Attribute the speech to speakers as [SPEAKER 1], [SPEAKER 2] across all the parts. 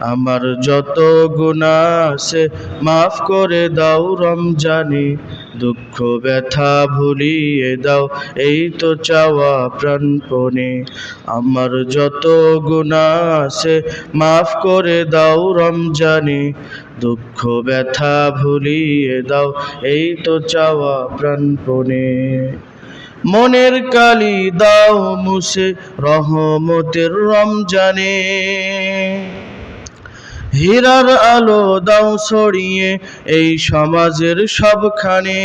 [SPEAKER 1] আমার যত গুণা আছে মাফ করে দাও রমজানে। দুঃখ, ব্যথা ভুলিয়ে দাও, এই তো চাওয়া প্রাণপণে। আমার যত গুণা আছে মাফ করে দাও রমজানে। দুঃখ, ব্যথা ভুলিয়ে দাও, এই তো চাওয়া প্রাণপণে। মনের কালি দাও মুছে রহমতের রমজানে। হীরার আলো দাও ছড়িয়ে এই সমাজের সবখানে।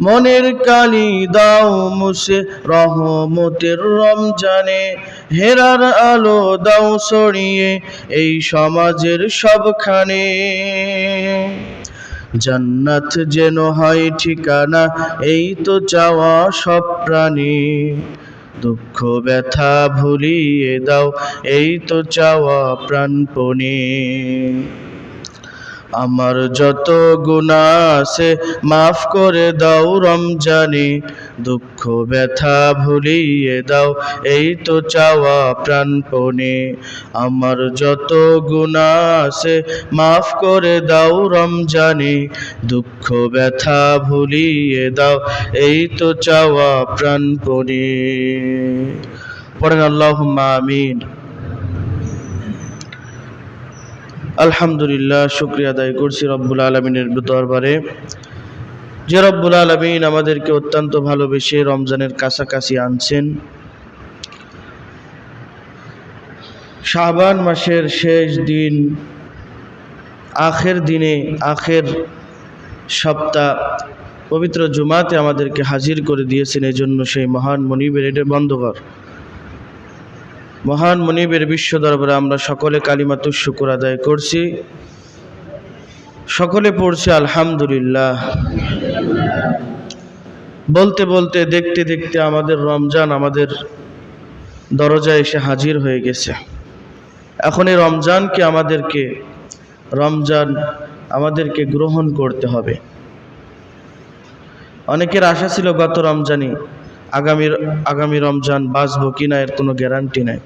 [SPEAKER 1] মনের কালি দাও মুসে রহমতের রমজানে। হেরার আলো দাও ছড়িয়ে এই সমাজের সবখানে। জান্নাত যেন হয় ঠিকানা, এই তো চাওয়া সব প্রাণী। দুঃখ ব্যথা ভুলিয়ে দাও এই তো চাওয়া প্রাণপণে। আমার যত গুণা আছে মাফ করে দাও রমজানে। দুঃখ, ব্যথা ভুলিয়ে দাও, এই তো চাওয়া প্রাণপণে। আমার যত গুণা আছে মাফ করে দাও রমজানে। দুঃখ, ব্যথা ভুলিয়ে দাও, এই তো চাওয়া প্রাণপণে। পড়েন আল্লাহ আমিন। আলহামদুলিল্লাহ, শুক্রিয়া আদায় করছি রব্বুল আলমিনের দরবারে। যে রব্বুল আলমিন আমাদেরকে অত্যন্ত ভালোবেসে রমজানের কাছাকাছি আনছেন। শাহবান মাসের শেষ দিন, আখের দিনে, আখের সপ্তাহ, পবিত্র জুমাতে আমাদেরকে হাজির করে দিয়েছেন। এই জন্য সেই মহান মনিবের এটা বন্ধ কর মহান মনিবের বিশ্ব দরবারে আমরা সকলে কালিমাতুর শুকুর আদায় করছি। সকলে পড়ছি আলহামদুলিল্লাহ। বলতে বলতে, দেখতে দেখতে আমাদের রমজান আমাদের দরজায় এসে হাজির হয়ে গেছে। এখন এই রমজানকে আমাদেরকে, রমজান আমাদেরকে গ্রহণ করতে হবে। অনেকের আশা ছিল গত রমজানই আগামী আগামী রমজান বাঁচবো কিনা এর কোনো গ্যারান্টি নাই।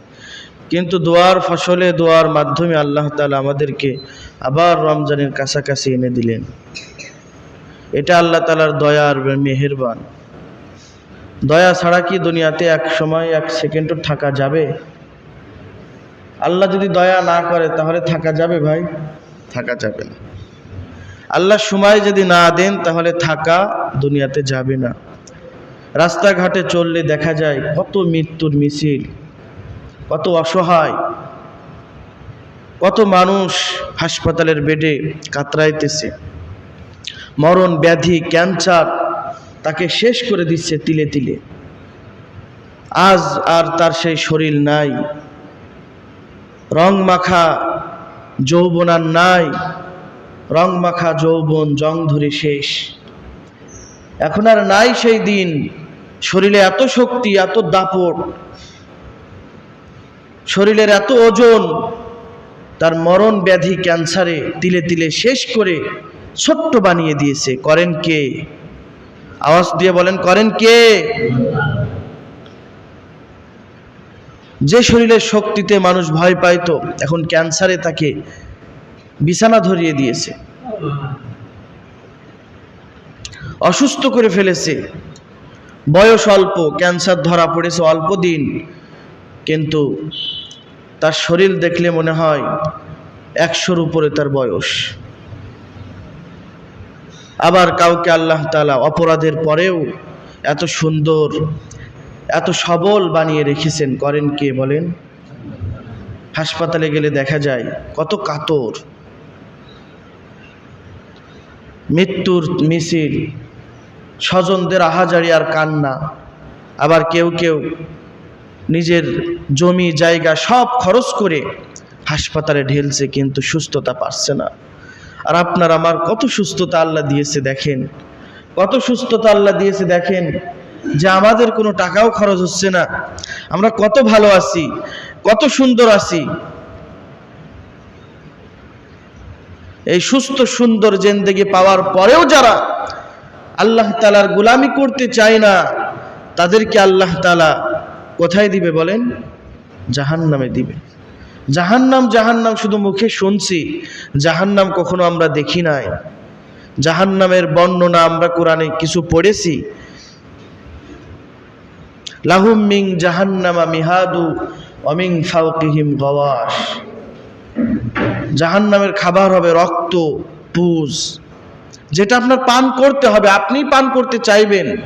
[SPEAKER 1] কিন্তু দোয়ার ফসলে, দোয়ার মাধ্যমে আল্লাহ তালা আমাদেরকে আবার রমজানের কাছাকাছি এনে দিলেন। এটা আল্লাহ তালার দয়া আর মেহেরবান। দয়া ছাড়া কি দুনিয়াতে এক সময়, এক সেকেন্ডও থাকা যাবে? আল্লাহ যদি দয়া না করে, তাহলে থাকা যাবে ভাই? থাকা যাবে না। আল্লাহ সময় যদি না দেন, তাহলে থাকা দুনিয়াতে যাবে না। রাস্তাঘাটে চললে দেখা যায় কত মৃত্যুর মিছিল, কত অসহায়, কত মানুষ হাসপাতালের বেডে কাতরাইতেছে। মরণ ব্যাধি, ক্যান্সার তাকে শেষ করে দিচ্ছে তিলে তিলে। আজ আর তার সেই শরীর নাই। রং মাখা যৌবন আর নাই। রং মাখা যৌবন জং ধরে শেষ। এখন আর নাই সেই দিন। শরীরে এত শক্তি, এত দাপট, শরীরের এত ওজন, তার মরণ ব্যাধি ক্যান্সারে তিলে তিলে শেষ করে ছোট্ট বানিয়ে দিয়েছে। করেন কে? আওয়াজ দিয়ে বলেন, করেন কে? যে শরীরের শক্তিতে মানুষ ভয় পাইতো, এখন ক্যান্সারে তাকে বিছানা ধরিয়ে দিয়েছে। অসুস্থ করে ফেলেছে। বয়স অল্প, ক্যান্সার ধরা পড়েছে অল্প দিন। কিন্তু তার শরীর দেখলে মনে হয় একশোর উপরে তার বয়স। আবার কাউকে আল্লাহ তালা অপরাধের পরেও এত সুন্দর, এত সবল বানিয়ে রেখেছেন। করেন কে বলেন? হাসপাতালে গেলে দেখা যায় কত কাতর। মৃত্যুর মিছিল স্বজনদের আহাজারি আর কান্না। আবার কেউ কেউ নিজের জমি, জায়গা সব খরচ করে হাসপাতালে ঢেলছে কিন্তু সুস্থতা পাচ্ছে না। আর আপনার আমার কত সুস্থতা আল্লাহ দিয়েছে দেখেন। কত সুস্থতা আল্লাহ দিয়েছে দেখেন যে আমাদের কোনো টাকাও খরচ হচ্ছে না। আমরা কত ভালো আছি, কত সুন্দর আছি। এই সুস্থ সুন্দর জেন্দেগি পাওয়ার পরেও যারা আল্লাহ তালার গুলামি করতে চায় না, তাদেরকে আল্লাহ তালা কোথায় দিবে বলেন? জাহান নামে দিবে। জাহান্নাম জাহান্নাম শুধু মুখে শুনছি, জাহান্নাম কখনো আমরা দেখি নাই। জাহান্নামের বর্ণনা আমরা কোরআনে কিছু পড়েছি। লাহুম জাহান্নামা মিহাদু অমিং ফাউকিহিম গওয়াস জাহান্নামের খাবার হবে রক্ত, পুজ। যেটা আপনার পান করতে হবে, আপনি পান করতে চাইবেন।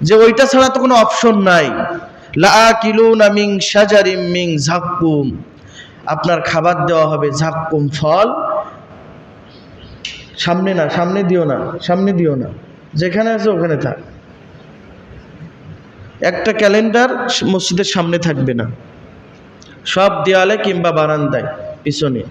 [SPEAKER 1] যে ওইটা ছাড়া তো কোনো অপশন নাই। মিং সাজারিম মিং ঝাক্কুম। আপনার খাবার দেওয়া হবে ঝাক্কুম ফল। সামনে না, সামনে দিও না, সামনে দিও না। যেখানে আছে ওখানে থাক। একটা ক্যালেন্ডার মসজিদের সামনে থাকবে না। সব দেয়ালে কিংবা বারান্দায়, পিছনে।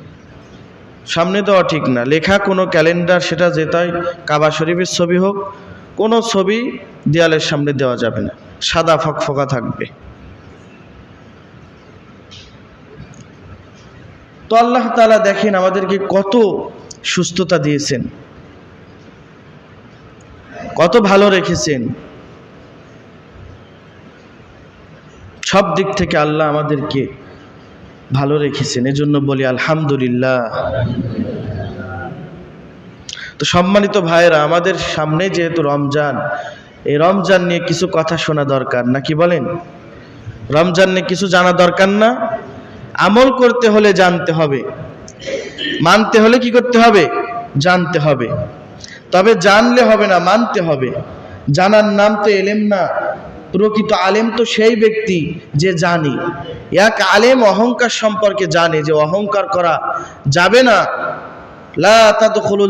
[SPEAKER 1] সামনে দেওয়া ঠিক না। লেখা কোনো ক্যালেন্ডার, সেটা যেটাই, কাবা শরীফের ছবি হোক, কোনো ছবি দেয়ালের সামনে দেওয়া যাবে না। সাদা ফকফকা থাকবে। তো আল্লাহ তাআলা দেখেন আমাদেরকে কত সুস্থতা দিয়েছেন। কত ভালো রেখেছেন। সব দিক থেকে আল্লাহ আমাদেরকে ভালো রেখেছেন, এজন্য বলি আলহামদুলিল্লাহ। তো সম্মানিত ভাইয়েরা, আমাদের সামনে যেহেতু রমজান, এই রমজান নিয়ে কিছু কথা শোনা দরকার নাকি বলেন? রমজান নিয়ে কিছু জানা দরকার না? আমল করতে হলে জানতে হবে। মানতে হলে কি করতে হবে? জানতে হবে। তবে জানলে হবে না, মানতে হবে। জানার নাম তো এলেম না। প্রকৃত আলেম তো সেই ব্যক্তি যে জানি। এক আলেম অহংকার সম্পর্কে জানে যে অহংকার করা যাবে না। লা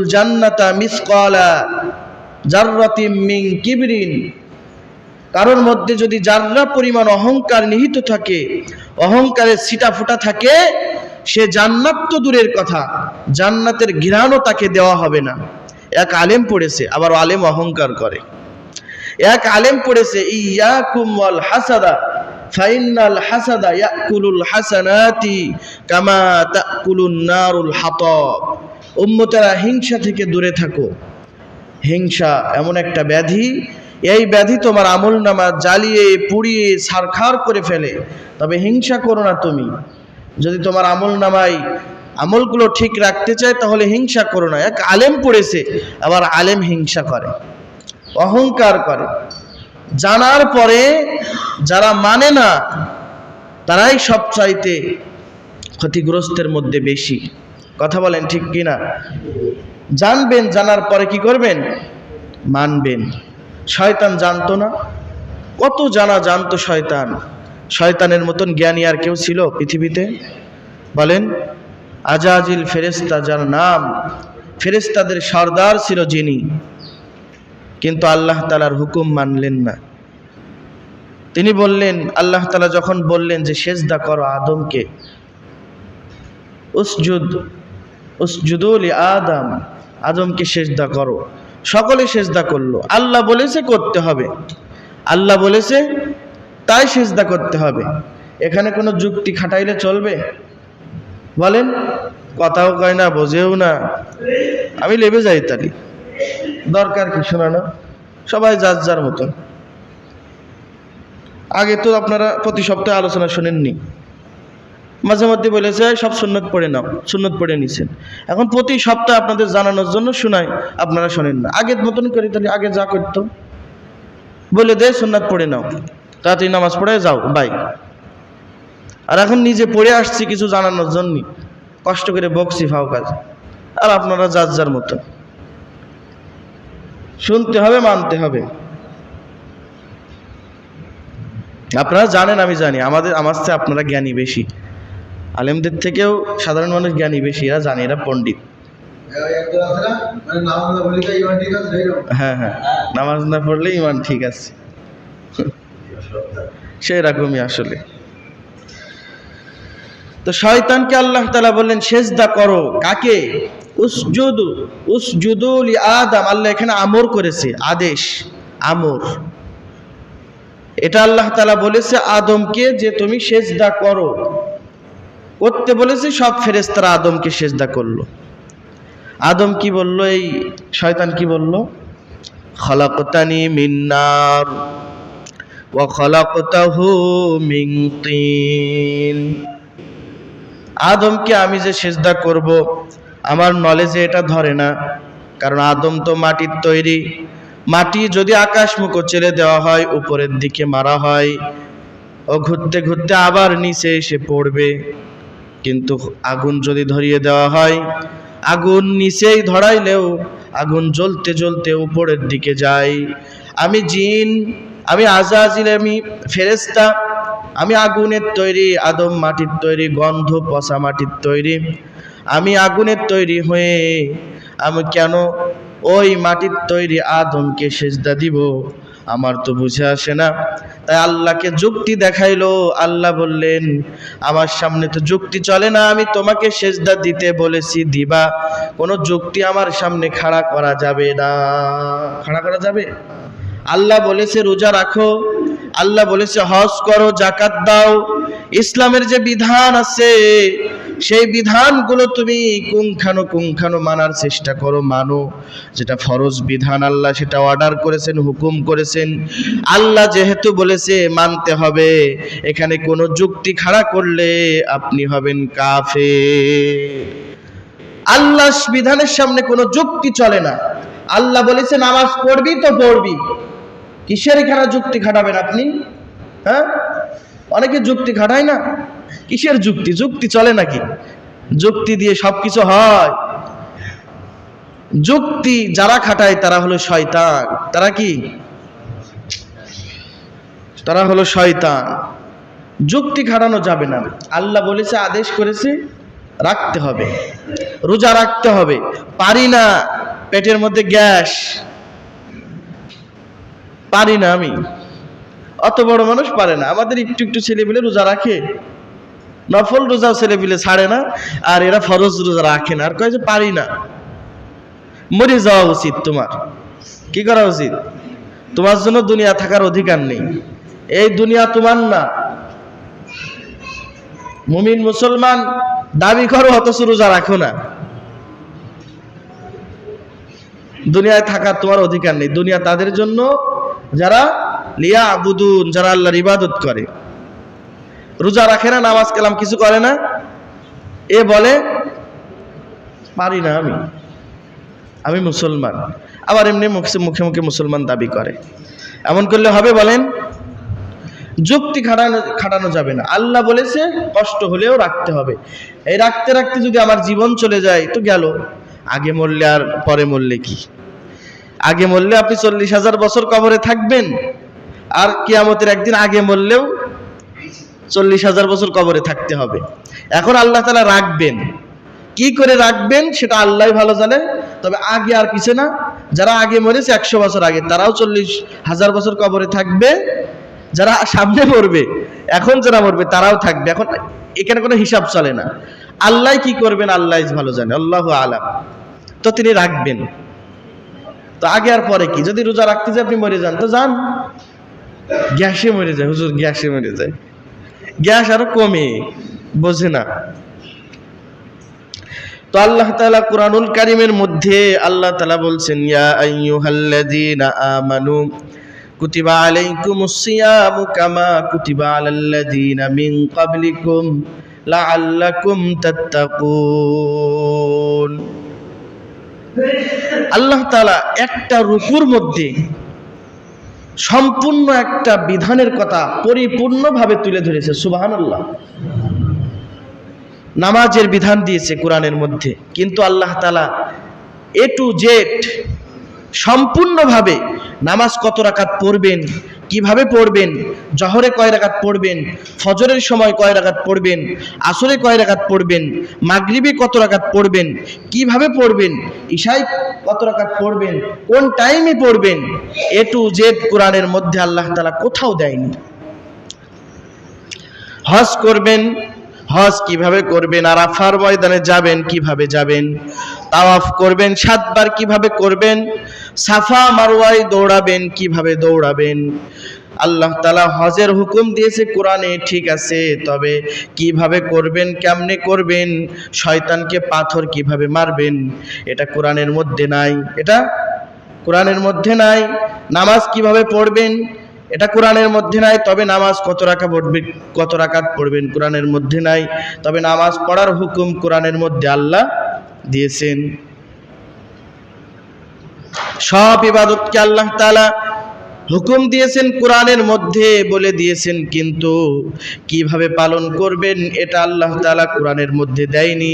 [SPEAKER 1] জান্নাতা কিবরিন। কারোর মধ্যে যদি যাররা পরিমাণ অহংকার নিহিত থাকে, অহংকারের ছিটা ফুটা থাকে, সে জান্নাত তো দূরের কথা, জান্নাতের ঘৃণাও তাকে দেওয়া হবে না। এক আলেম পড়েছে, আবার আলেম অহংকার করে। এক আলেম পড়েছে, ইয়াকুম ওয়াল হাসাদা ফাইনাল হাসাদা ইয়াকুলুল হাসানাতি কামা তাকুলুন নারুল হাতাব। উম্মতেরা হিংসা থেকে দূরে থাকো। হিংসা এমন একটা ব্যাধি, এই ব্যাধি তোমার আমল নামা জ্বালিয়ে, পুড়িয়ে সারখার করে ফেলে। তবে হিংসা করো না তুমি। যদি তোমার আমল নামাই আমলগুলো ঠিক রাখতে চায়, তাহলে হিংসা করো না। এক আলেম পড়েছে, আবার আলেম হিংসা করে। অহংকার করে। জানার পরে যারা মানে না, তারাই সব চাইতে ক্ষতিগ্রস্তের মধ্যে বেশি। কথা বলেন ঠিক কিনা? জানবেন, জানার পরে কি করবেন? মানবেন। শয়তান জানতো না। কত জানা জানতো শয়তান? শয়তানের মতন জ্ঞানী আর কেউ ছিল পৃথিবীতে? বলেন, আজাজিল ফেরেস্তা যার নাম ফেরেস্তাদের সর্দার ছিল যিনি। কিন্তু আল্লাহ তালার হুকুম মানলেন না। তিনি বললেন, আল্লাহ তালা যখন বললেন যে, সেজদা করো আদমকে। উসজুদ উসজুদুল আদম, আদমকে সেজদা করো। সকলে সেজদা করল। আল্লাহ বলেছে, করতে হবে। আল্লাহ বলেছে, তাই সেজদা করতে হবে। এখানে কোনো যুক্তি খাটাইলে চলবে? বলেন, কথাও কয় না, বোঝেও না। আমি লেবে যাই তালি দরকার কি শোনানো? সবাই যার যার মতন। আগে তো আপনারা প্রতি সপ্তাহে আলোচনা শোনেননি। মাঝে মধ্যে বলেছে, সব সুন্নত পড়ে নাও, সুন্নত পড়ে নিছেন। এখন প্রতি সপ্তাহে আপনাদের জানানোর জন্য শোনাই আপনারা শোনেন না। আগের মতন করি তাহলে আগে যা করতো। বলে দে, সুন্নাত পড়ে নাও। তাড়াতাড়ি নামাজ পড়ে যাও, বাই। আর এখন নিজে পড়ে আসছি কিছু জানানোর জন্য। কষ্ট করে বকছি ফাও কাজ। আর আপনারা যার যার মতো শুনতে হবে, মানতে হবে। আপনারা জানেন, আমি জানি, আমাদের, আমার চেয়ে আপনারা জ্ঞানী বেশি। আলেমদের থেকেও সাধারণ মানুষ জ্ঞানী বেশি, এরা জানে, এরা পণ্ডিত। হ্যাঁ হ্যাঁ নামাজ না পড়লে ইমান ঠিক আছে। সেরকমই আসলে। তো শয়তানকে আল্লাহ তালা বললেন, সেজদা করো। কাকে? উসজুদু উসজুদুল আদম, আল্লাহ এখানে আমর করেছে, আদেশ, আমর। এটা আল্লাহ তালা বলেছে, আদমকে যে তুমি সেজদা করো। করতে বলেছে, সব ফেরেস্তারা আদমকে সেজদা করল। আদম কি বলল, এই শয়তান কি বলল? খলাকতানি মিন্নার ওয়া খলাকতাহু মিন তিন। আদমকে আমি যে সেজদা করব আমার নলেজে এটা ধরে না। কারণ আদম তো মাটির তৈরি। মাটি যদি আকাশমুখ ছেড়ে দেওয়া হয়, উপরের দিকে মারা হয়। ও ঘুরতে ঘুরতে আবার নিচে এসে পড়বে। কিন্তু আগুন যদি ধরিয়ে দেওয়া হয়, আগুন নিচেই ধরাইলেও আগুন জ্বলতে জ্বলতে উপরের দিকে যায়। আমি জিন, আমি আজাজিল, আমি ফেরেস্তা আমি আগুনের তৈরি, আদম মাটির তৈরি, গন্ধ পচা মাটির তৈরি। আমি আগুনের তৈরি হয়ে আমি কেন ওই মাটির তৈরি আদমকে সেজদা দিব? আমার তো বুঝে আসে না। তাই আল্লাহকে যুক্তি দেখাইলো। আল্লাহ বললেন, আমার সামনে তো যুক্তি চলে না, আমি তোমাকে সেজদা দিতে বলেছি, দিবা। কোনো যুক্তি আমার সামনে খাড়া করা যাবে না। খাড়া করা যাবে? আল্লাহ বলেছে, রোজা রাখো। আল্লাহ বলেছে, হজ করো জাকাত দাও। ইসলামের যে বিধান আছে সেই বিধানগুলো তুমি কুংখানো কুংখানো মানার চেষ্টা করো, মানো। যেটা ফরজ বিধান, আল্লাহ সেটা অর্ডার করেছেন, হুকুম করেছেন। আল্লাহ যেহেতু বলেছে, মানতে হবে। এখানে কোনো যুক্তি খাড়া করলে আপনি হবেন কাফে আল্লাহ বিধানের সামনে কোনো যুক্তি চলে না। আল্লাহ বলেছে, নামাজ পড়বি তো পড়বি। কিসের এখানে যুক্তি খাটাবেন আপনি? হ্যাঁ? অনেকে যুক্তি খাটায় না। কিসের যুক্তি? যুক্তি চলে নাকি? যুক্তি দিয়ে সব কিছু হয়। যুক্তি যারা খাটায়, তারা হলো শয়তান। তারা কি? তারা হলো শয়তান। যুক্তি খাটানো যাবে না। আল্লাহ বলেছে, আদেশ করেছে, রাখতে হবে। রোজা রাখতে হবে। পারি না পেটের মধ্যে গ্যাস। পারি না আমি। অত বড় মানুষ পারে না। আমাদের একটু একটু ছেলে ছেলেপিলে রোজা রাখে। নফল রোজাও ছেলেপিলে ছাড়ে না, আর এরা ফরজ রোজা রাখে না, আর কয় যে পারি না। মরে যাওয়া উচিত তোমার। কি করা উচিত? তোমার জন্য দুনিয়া থাকার অধিকার নেই। এই দুনিয়া তোমার না। মুমিন মুসলমান, দাবি করো অথচ রোজা রাখো না। দুনিয়ায় থাকার তোমার অধিকার নেই। দুনিয়া তাদের জন্য যারা লিয়া আবুদুন যারা আল্লাহর ইবাদত করে। রোজা রাখে না, নামাজ কালাম কিছু করে না। এ বলে, পারি না আমি। আমি মুসলমান। আবার এমনি মুখে মুখে মুখে মুসলমান দাবি করে। এমন করলে হবে বলেন, যুক্তি খাটানো খাটানো যাবে না। আল্লাহ বলেছে, কষ্ট হলেও রাখতে হবে। এই রাখতে রাখতে যদি আমার জীবন চলে যায়, তো গেল। আগে মরলে আর পরে মরলে কি? আগে মরলে আপনি চল্লিশ হাজার বছর কবরে থাকবেন। আর কিয়ামতের একদিন আগে মরলেও চল্লিশ হাজার বছর কবরে থাকতে হবে। এখন আল্লাহ তালা রাখবেন। কি করে রাখবেন সেটা আল্লাহ ভালো জানে, তবে আগে আর পিছে না। যারা আগে মরেছে একশো বছর আগে, তারাও চল্লিশ হাজার বছর কবরে থাকবে। যারা সামনে মরবে, এখন যারা মরবে, তারাও থাকবে। এখন এখানে কোনো হিসাব চলে না। আল্লাহ কি করবেন, আল্লাহ ভালো জানে। আল্লাহ আলাম। তো তিনি রাখবেন। তো আগে আর পরে কি? যদি রোজা রাখতে যে আপনি মরে যান। তো যান। গ্যাসে মরে যায়। হুজুর, গ্যাসে মরে যায়। গ্যাস আরও কমে, বোঝে না। তো আল্লাহ তালা কুরআনুল কারীমের মধ্যে আল্লাহ তালা বলছেন, ইয়া আইয়ুহাল্লাযীনা আমানু কুতিবা আলাইকুমুস সিয়ামু কামা কুতিবা আলাল্লাযীনা মিন ক্বাবলিকুম লাআল্লাকুম তাত্তাকুন। আল্লাহ তাআলা একটা রুকুর মধ্যে সম্পূর্ণ একটা বিধানের কথা পরিপূর্ণভাবে তুলে ধরেছে, সুবহানাল্লাহ। নামাজের বিধান দিয়েছে কোরআনের মধ্যে, কিন্তু আল্লাহ তালা এ টু জেড সম্পূর্ণভাবে নামাজ কত রাকাত পড়বেন কীভাবে পড়বেন? জহরে কয় রাকাত পড়বেন? ফজরের সময় কয় রাকাত পড়বেন? আসরে কয় রাকাত পড়বেন? মাগরিবে কত রাকাত পড়বেন? কীভাবে পড়বেন? ঈশায় কত রাকাত পড়বেন? কোন টাইমে পড়বেন? এ টু জেড কোরআনের মধ্যে আল্লাহ তালা কোথাও দেয়নি। হজ করবেন হজ কীভাবে করবেন আর আরাফার ময়দানে যাবেন, কীভাবে যাবেন? তাওয়াফ করবেন, সাতবার কীভাবে করবেন? সাফা মারওয়ায় দৌড়াবেন, কীভাবে দৌড়াবেন? আল্লাহ তালা হজের হুকুম দিয়েছে, কোরআনে ঠিক আছে, তবে কীভাবে করবেন, কেমনে করবেন? শয়তানকে পাথর কীভাবে মারবেন? এটা কোরআনের মধ্যে নাই। এটা কোরআনের মধ্যে নাই। নামাজ কীভাবে পড়বেন? এটা কোরআনের মধ্যে নাই, তবে নামাজ কত রাখা পড়বে, কত রাকাত পড়বেন কোরআনের মধ্যে নাই, তবে নামাজ পড়ার হুকুম কোরআনের মধ্যে আল্লাহ দিয়েছেন। সব ইবাদতকে আল্লাহ তাআলা হুকুম দিয়েছেন কোরআনের মধ্যে বলে দিয়েছেন, কিন্তু কীভাবে পালন করবেন এটা আল্লাহ তাআলা কোরআনের মধ্যে দেয়নি।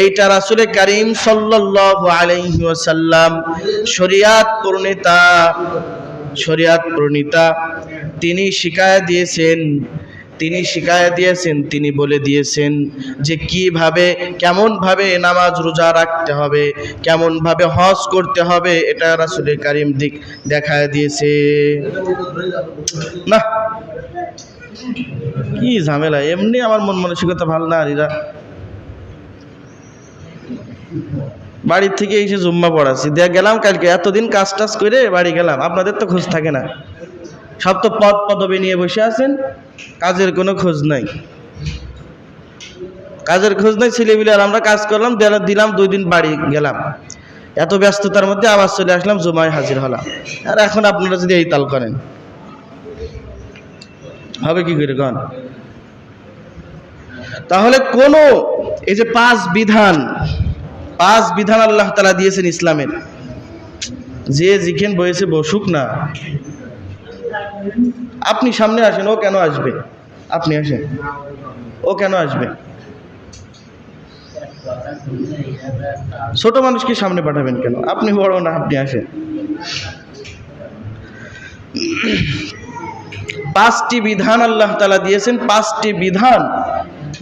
[SPEAKER 1] এইটা রাসূলে কারীম সাল্লাল্লাহু আলাইহি ওয়াসাল্লাম শরিয়াত প্রণেতা শরিয়াত প্রণীতা, তিনি শিকায়া দিয়েছেন, তিনি শিকায়া দিয়েছেন, তিনি বলে দিয়েছেন যে কীভাবে, কেমনভাবে নামাজ রোজা রাখতে হবে, কেমনভাবে হজ করতে হবে, এটা রাসূলের কারিম দিক দেখায় দিয়েছে। না কি ঝামেলা, এমনি আমার মন মানসিকতা ভালো না আর এরা বাড়ির থেকে এসে জুম্মা পড়াচ্ছি। দেখ গেলাম কালকে, এতদিন কাজ টাজ করে বাড়ি গেলাম, আপনাদের তো খোঁজ থাকে না। সব তো পদ পদবি নিয়ে বসে আছেন, কাজের কোনো খোঁজ নাই। কাজের খোঁজ নাই, ছেলেপিলে আর আমরা কাজ করলাম, দিলা- দিলাম, দুই দিন বাড়ি গেলাম। এত ব্যস্ততার মধ্যে আবার চলে আসলাম, জুমায় হাজির হলাম। আর এখন আপনারা যদি এই তাল করেন, হবে কি করে কন? তাহলে কোনো, এই যে পাঁচ বিধান পাঁচ বিধান আল্লাহ তালা দিয়েছেন ইসলামের। যে যেখানে বয়েছে বসুক না। আপনি সামনে আসেন, ও কেন আসবে? আপনি আসেন। ও কেন আসবে? ছোট মানুষকে সামনে পাঠাবেন কেন? আপনি বড় না, আপনি আসেন। পাঁচটি বিধান আল্লাহ তালা দিয়েছেন, পাঁচটি বিধান।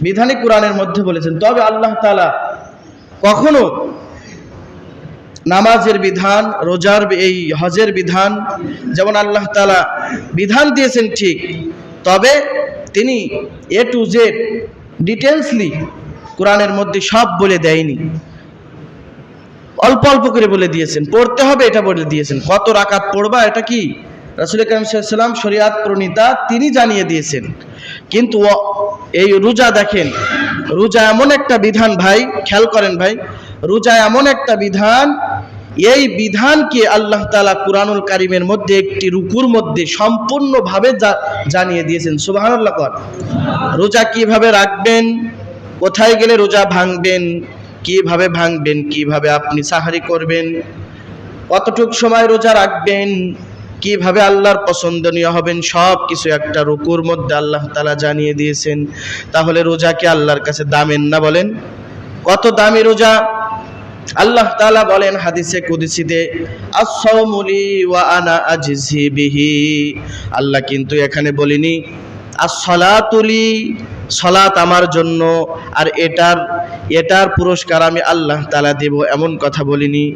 [SPEAKER 1] বিধানই কোরআনের মধ্যে বলেছেন। তবে আল্লাহ তালা কখনো নামাজের বিধান, রোজার এই হজের বিধান যেমন আল্লাহ তালা বিধান দিয়েছেন ঠিক, তবে তিনি এ টু জেড ডিটেলসলি কোরআনের মধ্যে সব বলে দেয়নি। অল্প অল্প করে বলে দিয়েছেন, পড়তে হবে এটা বলে দিয়েছেন। কত রাকাত পড়বা এটা কি? রাসুল করিম সাল্লাম শরিয়াত প্রণীতা তিনি জানিয়ে দিয়েছেন। কিন্তু এই রোজা দেখেন রোজা এমন একটা বিধান ভাই, খেয়াল করেন ভাই, রোজা এমন একটা বিধান, এই বিধানকে আল্লাহ তালা কুরআনুল কারিমের মধ্যে একটি রুকুর মধ্যে সম্পূর্ণভাবে জানিয়ে দিয়েছেন। সুবহানাল্লাহ কর। রোজা কীভাবে রাখবেন, কোথায় গেলে রোজা ভাঙবেন, কীভাবে ভাঙবেন, কীভাবে আপনি সাহারি করবেন, কতটুক সময় রোজা রাখবেন কীভাবে আল্লাহর পছন্দনীয় হবেন সব কিছু একটা রুকুর মধ্যে আল্লাহ তালা জানিয়ে দিয়েছেন। তাহলে রোজাকে আল্লাহর কাছে দামেন না বলেন? কত দামি রোজা? আল্লাহ তালা বলেন হাদিসে কুদসিতে আস-সাওমুলি ওয়া আনা আজজি বিহি। আল্লাহ কিন্তু এখানে বলিনি as-সালাতুলি সালাত আমার জন্য, আর এটার এটার পুরস্কার আমি আল্লাহ তালা দেব। এমন কথা বলিনি।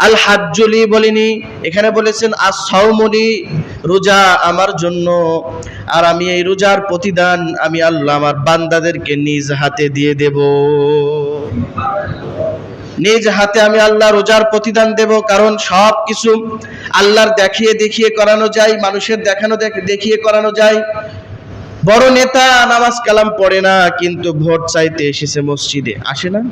[SPEAKER 1] আল হাজ্জুলি বলিনি। এখানে বলেছেন, আস-সাওমুলি, রোজা আমার জন্য। আর আমি এই রোজার প্রতিদান আমি আল্লাহ আমার বান্দাদেরকে নিজ হাতে দিয়ে দেব। নিজ হাতে আমি আল্লাহ রোজার প্রতিদান দেব, কারণ সব কিছু আল্লাহর দেখিয়ে দেখিয়ে করানো যায়, মানুষের দেখানো দেখিয়ে করানো যায়। বড় নেতা নামাজ কালাম পড়ে না, কিন্তু ভোট চাইতে এসেছে মসজিদে। আসে না?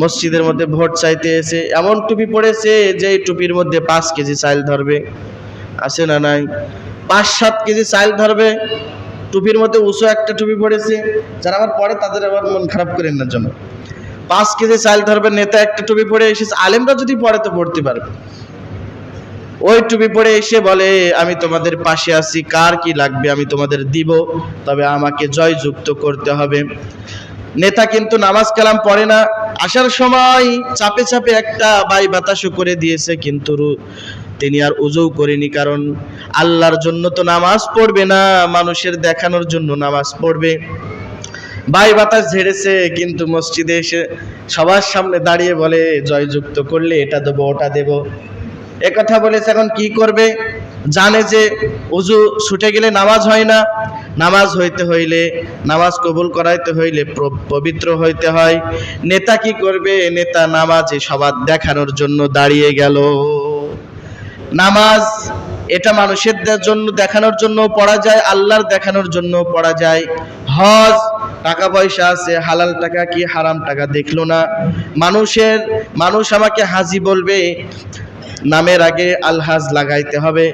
[SPEAKER 1] মসজিদের মধ্যে ভোট চাইতে এসে, এমন টুপি পড়েছে যে টুপির মধ্যে পাঁচ কেজি চাল ধরবে। আসে না নাই? পাঁচ সাত কেজি চাল ধরবে। টুপির মধ্যে উঁচু একটা টুপি পড়েছে যারা আবার পড়ে তাদের আবার মন খারাপ করেন না জন্য। পাঁচ কেজি চাল ধরবে, নেতা একটা টুপি পরে এসেছে আলেমরা যদি পড়ে তো পড়তে পারবে। ওই টুপি পরে এসে বলে, আমি তোমাদের পাশে আছি, কার কি লাগবে আমি তোমাদের দিব, তবে আমাকে জয়যুক্ত করতে হবে। নেতা কিন্তু নামাজ কালাম পড়ে না। আসার সময় চাপে চাপে একটা বাই বাতাসও করে দিয়েছে, কিন্তু তিনি আর উজু করেনি, কারণ আল্লাহর জন্য তো নামাজ পড়বে না, মানুষের দেখানোর জন্য নামাজ পড়বে। বাই বাতাস ঝেড়েছে, কিন্তু মসজিদে এসে সবার সামনে দাঁড়িয়ে বলে, জয়যুক্ত করলে এটা দেবো, ওটা দেবো। এ কথা বলেছে, এখন কি করবে? জানে যে উজু ছুটে গেলে নামাজ হয় না। নামাজ হইতে হইলে, নামাজ কবুল করাইতে হইলে পবিত্র হইতে হয়। নেতা কি করবে? নেতা নামাজে সবার দেখানোর জন্য দাঁড়িয়ে গেল। নামাজ এটা মানুষের জন্য দেখানোর জন্য পড়া যায়, আল্লাহর দেখানোর জন্য পড়া যায়। হজ, টাকা পয়সা আছে, হালাল টাকা কি হারাম টাকা দেখল না। মানুষের মানুষ আমাকে হাজি বলবে নামের আগে আলহাজ লাগাইতে হবে।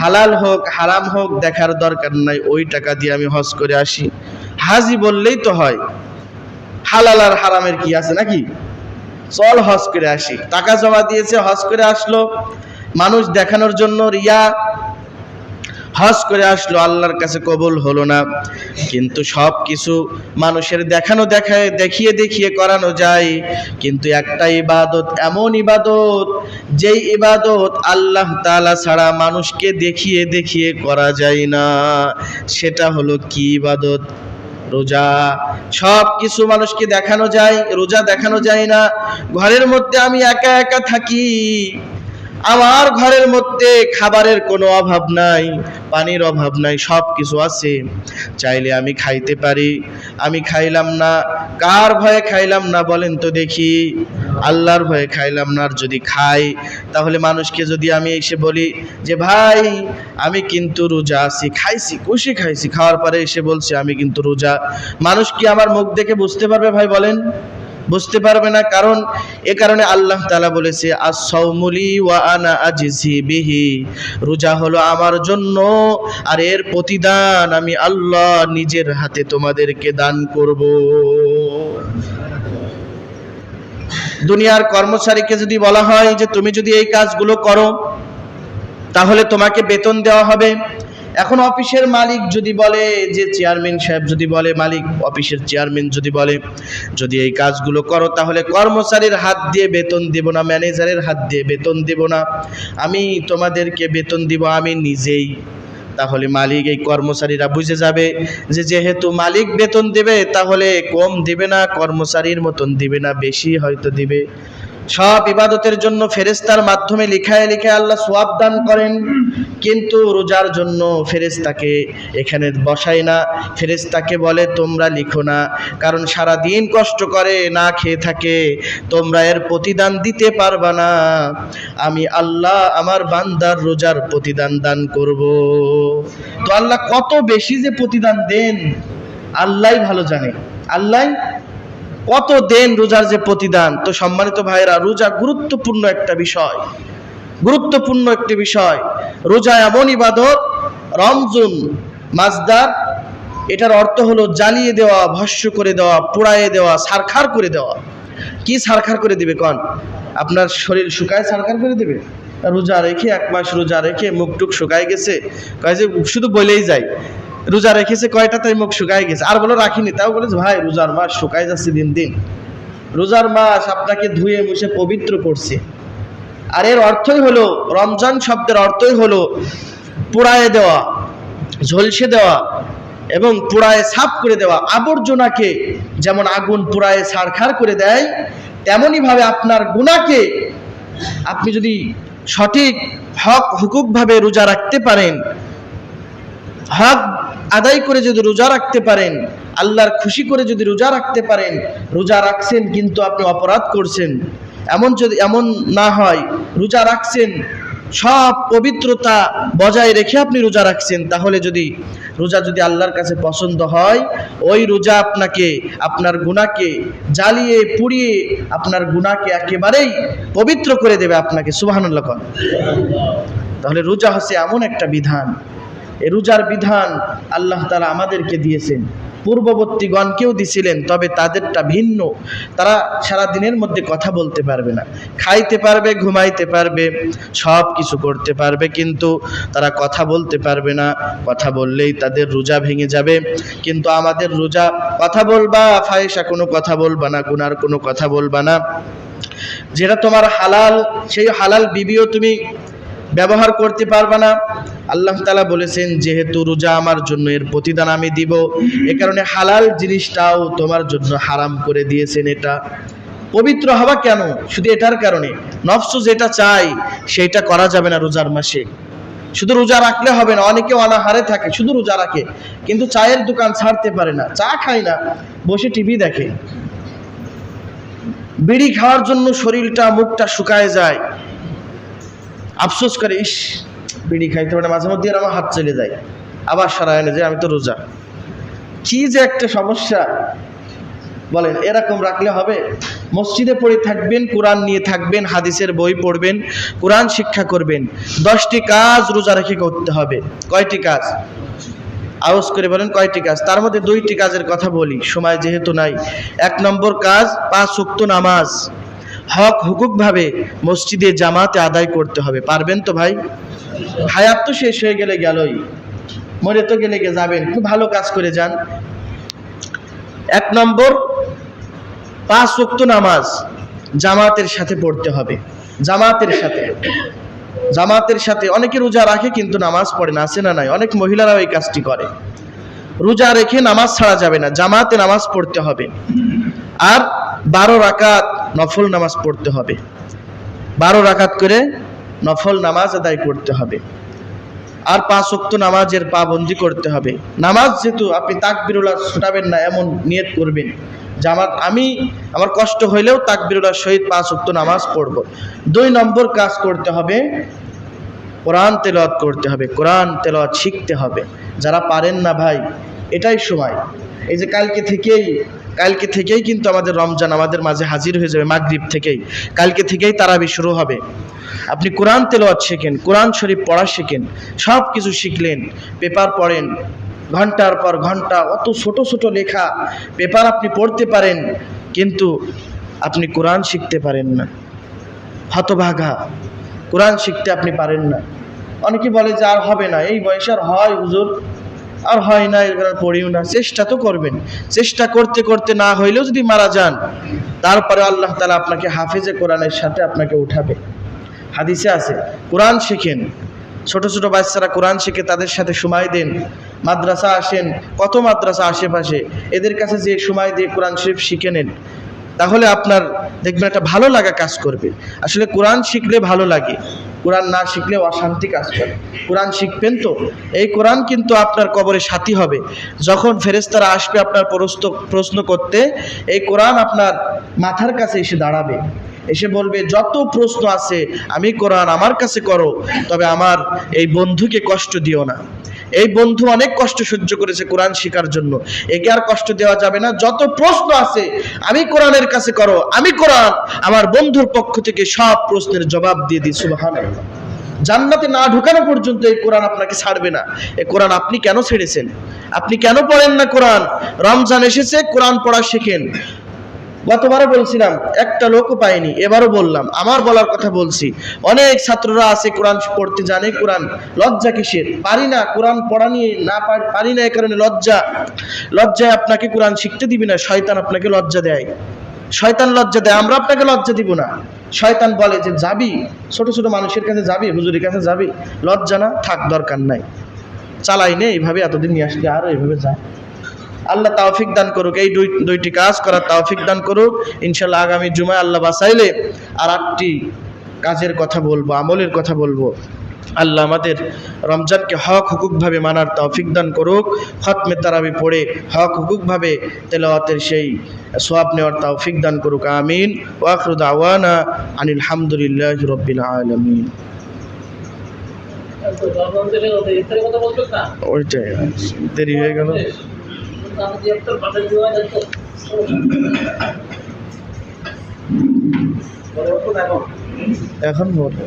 [SPEAKER 1] হালাল হোক, হারাম হোক, দেখার দরকার নাই, ওই টাকা দিয়ে আমি হজ করে আসি। হাজি বললেই তো হয়, হালাল আর হারামের কি আছে নাকি? চল হজ করে আসি। টাকা জমা দিয়েছে, হজ করে আসলো। মানুষ দেখানোর জন্য রিয়া হজ করে আসলো, আল্লাহর কাছে কবুল হলো না। কিন্তু সব কিছু মানুষের দেখানো দেখায়, দেখিয়ে দেখিয়ে করানো যায়। কিন্তু একটা ইবাদত, এমন ইবাদত, যেই ইবাদত আল্লাহ তাআলা ছাড়া মানুষকে দেখিয়ে দেখিয়ে করা যায় না। সেটা হলো কি ইবাদত? রোজা। সব কিছু মানুষকে দেখানো যায়, রোজা দেখানো যায় না। ঘরের মধ্যে আমি একা একা থাকি। আমার ঘরের মধ্যে খাবারের কোনো অভাব নাই, পানির অভাব নাই সব কিছু আছে। চাইলে আমি খাইতে পারি। আমি খাইলাম না। কার ভয়ে খাইলাম না বলেন তো দেখি। আল্লাহর ভয়ে খাইলাম না আর যদি খাই, তাহলে মানুষকে যদি আমি এসে বলি যে, ভাই, আমি কিন্তু রোজা আছি, খাইছি খুশি খাইছি। খাওয়ার পরে এসে বলছে, আমি কিন্তু রোজা। মানুষ কি আমার মুখ দেখে বুঝতে পারবে ভাই বলেন? বুঝতে পারবে না, কারণ এ কারণে আল্লাহ তালা বলেছে আস-সাওমুলি ওয়া আনা আজিজি বিহি। রোজা হলো আমার জন্য, আর এর প্রতিদান আমি আল্লাহ নিজের হাতে তোমাদেরকে দান করব। দুনিয়ার কর্মচারীকে যদি বলা হয় যে, তুমি যদি এই কাজগুলো করো, তাহলে তোমাকে বেতন দেওয়া হবে। এখন অফিসের মালিক যদি বলে যে চেয়ারম্যান সাহেব যদি বলে, মালিক, অফিসের চেয়ারম্যান যদি বলে, যদি এই কাজগুলো করো, তাহলে কর্মচারীর হাত দিয়ে বেতন দেব না, ম্যানেজারের হাত দিয়ে বেতন দেব না। আমি তোমাদেরকে বেতন দিব, আমি নিজেই। তাহলে মালিক, এই কর্মচারীরা বুঝে যাবে যে যেহেতু মালিক বেতন দেবে, তাহলে কম দেবে না, কর্মচারীর মতন দিবে না, বেশি হয়তো দিবে। সব ইবাদতের জন্য ফেরেস্তার মাধ্যমে লিখায় লিখায় আল্লাহ সোয়াব দান করেন। কিন্তু রোজার জন্য ফেরেস্তাকে এখানে বসায় না। ফেরেস্তাকে বলে, তোমরা লিখো না। কারণ সারা দিন কষ্ট করে না খেয়ে থাকে। তোমরা এর প্রতিদান দিতে পারবা না। আমি আল্লাহ আমার বান্দার রোজার প্রতিদান দান করব। তো আল্লাহ কত বেশি যে প্রতিদান দেন আল্লাহ ভালো জানে। আল্লাহ কত দেন রোজার যে প্রতিদান? তো সম্মানিত ভাইরা রোজা গুরুত্বপূর্ণ একটা বিষয়। গুরুত্বপূর্ণ একটি বিষয়। রোজা এমন ইবাদত, রমজুন মাজদার এটার অর্থ হলো জ্বালিয়ে দেওয়া, ভস্য করে দেওয়া পোড়ায়ে দেওয়া, সারখার করে দেওয়া। কি সারখার করে দিবে কন? আপনার শরীর শুকায় সারখার করে দেবে? রোজা রেখে, এক মাস রোজা রেখে মুখ টুক শুকায় গেছে। শুধু বলেই যায়। রোজা রেখেছে, কয়টা তাই মুখ শুকায় গেছে? আর বলো রাখিনি, তাও বলেছে ভাই, রোজার মাস শুকায় যাচ্ছে দিন দিন। রোজার মাস আপনাকে ধুয়ে মুছে পবিত্র করছে। আর এর অর্থই হলো, রমজান শব্দের অর্থই হলো পোড়ায় দেওয়া, ঝলসে দেওয়া এবং পোড়ায় সাফ করে দেওয়া। আবর্জনাকে যেমন আগুন পোড়ায় ছারখার করে দেয় তেমনই ভাবে আপনার গুণাকে আপনি যদি সঠিক হক হুকুকভাবে রোজা রাখতে পারেন, হক আদায় করে যদি রোজা রাখতে পারেন, আল্লাহর খুশি করে যদি রোজা রাখতে পারেন, রোজা রাখছেন কিন্তু আপনি অপরাধ করছেন। এমন যদি, এমন না হয়, রোজা রাখছেন, সব পবিত্রতা বজায় রেখে আপনি রোজা রাখছেন, তাহলে যদি রোজা যদি আল্লাহর কাছে পছন্দ হয়, ওই রোজা আপনাকে, আপনার গুণাকে জ্বালিয়ে, পুড়িয়ে, আপনার গুণাকে একেবারেই পবিত্র করে দেবে আপনাকে, সুবাহানুল্লাহ তাহলে রোজা হচ্ছে এমন একটা বিধান। এ রোজার বিধান আল্লাহ তারা আমাদেরকে দিয়েছেন। পূর্ববর্তীগণকেও দিছিলেন, তবে তাদেরটা ভিন্ন। তারা সারা দিনের মধ্যে কথা বলতে পারবে না। খাইতে পারবে, ঘুমাইতে পারবে, সব কিছু করতে পারবে, কিন্তু তারা কথা বলতে পারবে না। কথা বললেই তাদের রোজা ভেঙে যাবে। কিন্তু আমাদের রোজা কথা বলবা ফায়েসা কোনো কথা বলবা না, গুনার কোনো কথা বলবা না। যেটা তোমার হালাল, সেই হালাল বিবিও তুমি ব্যবহার করতে পারবে না। আল্লাহ তালা বলেছেন, যেহেতু রোজা আমার জন্য এর প্রতিদান আমি দিব, এ কারণে হালাল জিনিসটাও তোমার জন্য হারাম করে দিয়েছেন এটা। পবিত্র হওয়া কেন? শুধু এটার কারণে। নফস যেটা চাই সেইটা করা যাবে না রোজার মাসে। শুধু রোজা রাখলে হবে না, অনেকে অনাহারে থাকে, শুধু রোজা রাখে। কিন্তু চায়ের দোকান ছাড়তে পারে না, চা খায় না, বসে টিভি দেখে। বিড়ি খাওয়ার জন্য শরীরটা, মুখটা শুকায় যায়। আফসোস করে, ইস বিড়ি খাইতে পারে, মাঝে মধ্যে আমার হাত চলে যায়। আবার সারা এনে যায় আমি তো রোজা। কি যে একটা সমস্যা। বলেন, এরকম রাখলে হবে? মসজিদে পড়ে থাকবেন, কোরআন নিয়ে থাকবেন, হাদিসের বই পড়বেন, কোরআন শিক্ষা করবেন, দশটি কাজ রোজা রেখে করতে হবে। কয়টি কাজ? আওয়াজ করে বলেন, কয়টি কাজ? তার মধ্যে দুইটি কাজের কথা বলি, সময় যেহেতু নাই। এক নম্বর কাজ, পাঁচ উক্ত নামাজ। হক হুকুকভাবে মসজিদে জামাতে আদায় করতে হবে। পারবেন তো ভাই? হায়াত তো শেষ হয়ে গেলে গেলই। মরে তো গেলে যাবেন। খুব ভালো কাজ করে যান। এক নম্বর, পাঁচ ওয়াক্ত নামাজ জামাতের সাথে পড়তে হবে। জামাতের সাথে। জামাতের সাথে অনেকে রোজা রাখে কিন্তু নামাজ পড়ে না, আছে না নাই? অনেক মহিলারাও এই কাজটি করে। রোজা রেখে নামাজ ছাড়া যাবে না, জামাতে নামাজ পড়তে হবে। আর বারো রাকাত নফল নামাজ পড়তে হবে। বারো রাকাত করে নফল নামাজ আদায় করতে হবে। আর পাঁচ ওয়াক্ত নামাজের পাবন্দি করতে হবে। নামাজ যেহেতু আপনি তাকবিরুল্লাহ ছুটাবেন না, এমন নিয়ত করবেন। যে আমার আমি আমার কষ্ট হইলেও তাকবিরুল্লাহ সহিত পাঁচ ওয়াক্ত নামাজ পড়ব। দুই নম্বর কাজ করতে হবে, কোরআন তেলাওয়াত করতে হবে, কোরআন তেলাওয়াত শিখতে হবে। যারা পারেন না ভাই এটাই সময়। এই যে কালকে থেকেই কালকে থেকেই কিন্তু আমাদের রমজান আমাদের মাঝে হাজির হয়ে যাবে মাগরিব থেকেই। কালকে থেকেই তারাবি শুরু হবে। আপনি কোরআন তেলাওয়াত শেখেন, কোরআন শরীফ পড়া শেখেন, সব কিছু শিখলেন, পেপার পড়েন, ঘণ্টার পর ঘণ্টা, অত ছোট ছোট লেখা, পেপার আপনি পড়তে পারেন, কিন্তু আপনি কোরআন শিখতে পারেন না। হতভাগা, কোরআন শিখতে আপনি পারেন না। অনেকে বলে যে আর হবে না, এই বয়সে আর হয় হুজুর। আর হয় না এবার আর পড়িও না। চেষ্টা তো করবেন। চেষ্টা করতে করতে না হইলেও যদি মারা যান, তারপরে আল্লাহ তালা আপনাকে হাফেজে কোরআনের সাথে আপনাকে উঠাবে। হাদিসে আছে, কোরআন শেখেন। ছোট ছোট বাচ্চারা কোরআন শিখে তাদের সাথে সময় দেন। মাদ্রাসা আসেন, কত মাদ্রাসা আশেপাশে? এদের কাছে যে সময় দিয়ে কোরআন শরীফ শিখে নেন। তাহলে আপনার দেখবেন একটা ভালো লাগা কাজ করবে। আসলে কোরআন শিখলে ভালো লাগে, কোরআন না শিখলে অশান্তি কাজ করে। কোরআন শিখবেন তো? এই কোরআন কিন্তু আপনার কবরে সাথী হবে। যখন ফেরেস্তারা আসবে আপনার প্রশ্ন প্রশ্ন করতে, এই কোরআন আপনার মাথার কাছে এসে দাঁড়াবে। এসে বলবে, যত প্রশ্ন আছে, আমি কোরআন আমার কাছে করো, তবে আমার এই বন্ধুকে কষ্ট দিও না। এই বন্ধু অনেক কষ্ট সহ্য করেছে কোরআন শেখার জন্য। একে আর কষ্ট দেওয়া যাবে না। যত প্রশ্ন আছে, আমি কোরআনের কাছে করো, আমি কোরআন আমার বন্ধুর পক্ষ থেকে সব প্রশ্নের জবাব দিয়ে দিই সুবাহান জান্নাতে না ঢুকানো পর্যন্ত এই কোরআন আপনাকে ছাড়বে না। এই কোরআন আপনি কেন ছেড়েছেন? আপনি কেন পড়েন না কোরআন? রমজান এসেছে, কোরআন পড়া শেখেন। গতবারও বলছিলাম, একটা লোকও পাইনি, এবারও বললাম, আমার বলার কথা বলছি। অনেক ছাত্ররা আছে, কোরআন পড়তে জানে, কোরআন লজ্জা কিসের? পারি না, কোরআন পড়া নিয়ে না পার- না এই কারণে লজ্জা। লজ্জায় আপনাকে কোরআন শিখতে দিবি না, শয়তান আপনাকে লজ্জা দেয়। শয়তান লজ্জা দেয়, আমরা আপনাকে লজ্জা দিব না। শয়তান বলে যে যাবি, ছোট ছোট মানুষের কাছে যাবি, হুজুরের কাছে যাবি। লজ্জা না, থাক, দরকার নাই। চালাই নে, এইভাবে এতদিন নিয়ে আসলে আরও এইভাবে যা। আল্লাহ তাওফিক দান করুক। এই দুই দুইটি কাজ করার তাওফিক দান করুক। ইনশাল্লাহ আগামী জুমায় আল্লাহ বাসাইলে আর আটটি কাজের কথা বলব আমলের কথা বলব। আল্লাহ আমাদের রমজানকে হক হুকুকভাবে মানার তৌফিক দান করুক। খতমে তারাবি পড়ে হক হুকুকভাবে তেলাওয়াতের সেই সোয়াব নেওয়ার তৌফিক দান করুক। আমিন। ওয়াখরুদ আওয়ানা আনিল হামদুলিল্লাহ রব্বিল আলমিন। ওইটাই দেরি হয়ে গেল। এখন বলব